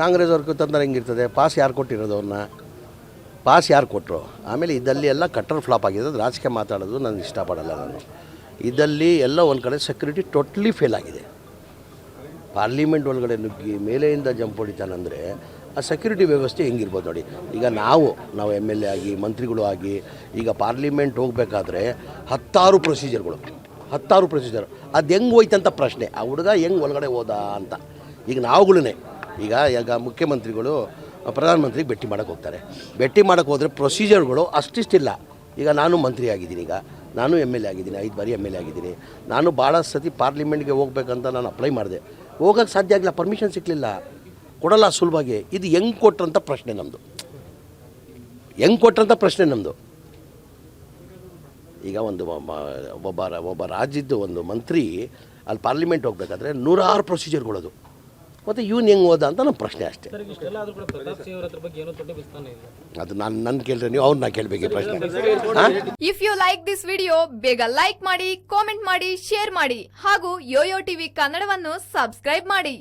ಕಾಂಗ್ರೆಸ್ ಅವ್ರಿಗೆ ತಂದ್ರೆ ಹೆಂಗಿರ್ತದೆ? ಪಾಸ್ ಯಾರು ಕೊಟ್ಟಿರೋದು ಅವ್ರನ್ನ ಪಾಸ್ ಯಾರು ಕೊಟ್ಟರು ಆಮೇಲೆ ಇದ್ದಲ್ಲಿ ಎಲ್ಲ ಕಟ್ಟರ್ ಫ್ಲಾಪ್ ಆಗಿದೆ. ಅದು ರಾಜಕೀಯ ಮಾತಾಡೋದು ನಾನು ಇಷ್ಟಪಡಲ್ಲ ನಾನು. ಇದಲ್ಲಿ ಎಲ್ಲ ಒಂದು ಕಡೆ ಸೆಕ್ಯೂರಿಟಿ ಟೋಟ್ಲಿ ಫೇಲ್ ಆಗಿದೆ. ಪಾರ್ಲಿಮೆಂಟ್ ಒಳಗಡೆ ನುಗ್ಗಿ ಮೇಲೆಯಿಂದ ಜಂಪ್ ಹೊಡಿತಾನಂದರೆ ಆ ಸೆಕ್ಯೂರಿಟಿ ವ್ಯವಸ್ಥೆ ಹೆಂಗಿರ್ಬೋದು ನೋಡಿ. ಈಗ ನಾವು ನಾವು ಎಂ ಎಲ್ ಎ ಆಗಿ, ಮಂತ್ರಿಗಳು ಆಗಿ, ಈಗ ಪಾರ್ಲಿಮೆಂಟ್ ಹೋಗಬೇಕಾದ್ರೆ ಹತ್ತಾರು ಪ್ರೊಸೀಜರ್ಗಳು ಹತ್ತಾರು ಪ್ರೊಸೀಜರ್ ಅದು ಹೆಂಗೆ ಹೋಯ್ತಂತ ಪ್ರಶ್ನೆ. ಆ ಹುಡುಗ ಹೆಂಗೆ ಒಳಗಡೆ ಹೋದ ಅಂತ. ಈಗ ನಾವುಗಳೇ ಈಗ ಈಗ ಮುಖ್ಯಮಂತ್ರಿಗಳು, ಪ್ರಧಾನಮಂತ್ರಿಗೆ ಭೇಟಿ ಮಾಡೋಕೆ ಹೋಗ್ತಾರೆ. ಭೇಟಿ ಮಾಡೋಕ್ಕೆ ಹೋದರೆ ಪ್ರೊಸೀಜರ್ಗಳು ಅಷ್ಟಿಷ್ಟಿಲ್ಲ. ಈಗ ನಾನು ಮಂತ್ರಿ ಆಗಿದ್ದೀನಿ ಈಗ. ನಾನು ಎಂ ಎಲ್ ಎ ಆಗಿದ್ದೀನಿ, ಐದು ಬಾರಿ ಎಂ ಎಲ್ ಎ ಆಗಿದ್ದೀನಿ. ನಾನು ಭಾಳ ಸತಿ ಪಾರ್ಲಿಮೆಂಟ್ಗೆ ಹೋಗ್ಬೇಕಂತ ನಾನು ಅಪ್ಲೈ ಮಾಡಿದೆ. ಹೋಗೋಕ್ಕೆ ಸಾಧ್ಯ ಆಗಿಲ್ಲ ಪರ್ಮಿಷನ್ ಸಿಕ್ಕಲಿಲ್ಲ ಕೊಡಲ್ಲ ಸುಲಭವಾಗಿ ಇದು ಹೆಂಗೆ ಕೊಟ್ರಂತ ಪ್ರಶ್ನೆ ನಮ್ಮದು ಹೆಂಗೆ ಕೊಟ್ರಂತ ಪ್ರಶ್ನೆ ನಮ್ಮದು ಈಗ ಒಂದು ಒಬ್ಬ ಒಬ್ಬ ರಾಜ್ಯದ್ದು ಒಂದು ಮಂತ್ರಿ, ಅಲ್ಲಿ ಪಾರ್ಲಿಮೆಂಟ್ ಹೋಗ್ಬೇಕಾದ್ರೆ ನೂರಾರು ಪ್ರೊಸೀಜರ್ಗಳದು ಮತ್ತು ಇವನು ಹೆಂಗೆ ಹೋದ ಅಂತ ನಮ್ಮ ಪ್ರಶ್ನೆ ಅಷ್ಟೇ. ಅದು ನಾನು ನನ್ನ ಕೇಳಿದ್ರೆ ನೀವು ಅವ್ರನ್ನ ಕೇಳಬೇಕು ಪ್ರಶ್ನೆ. If you like this video ಬೇಗ ಲೈಕ್ ಮಾಡಿ ಕಾಮೆಂಟ್ ಮಾಡಿ ಶೇರ್ ಮಾಡಿ ಹಾಗೂ ಯೋಯೋ ಟಿವಿ ಕನ್ನಡವನ್ನು ಸಬ್ಸ್ಕ್ರೈಬ್ ಮಾಡಿ.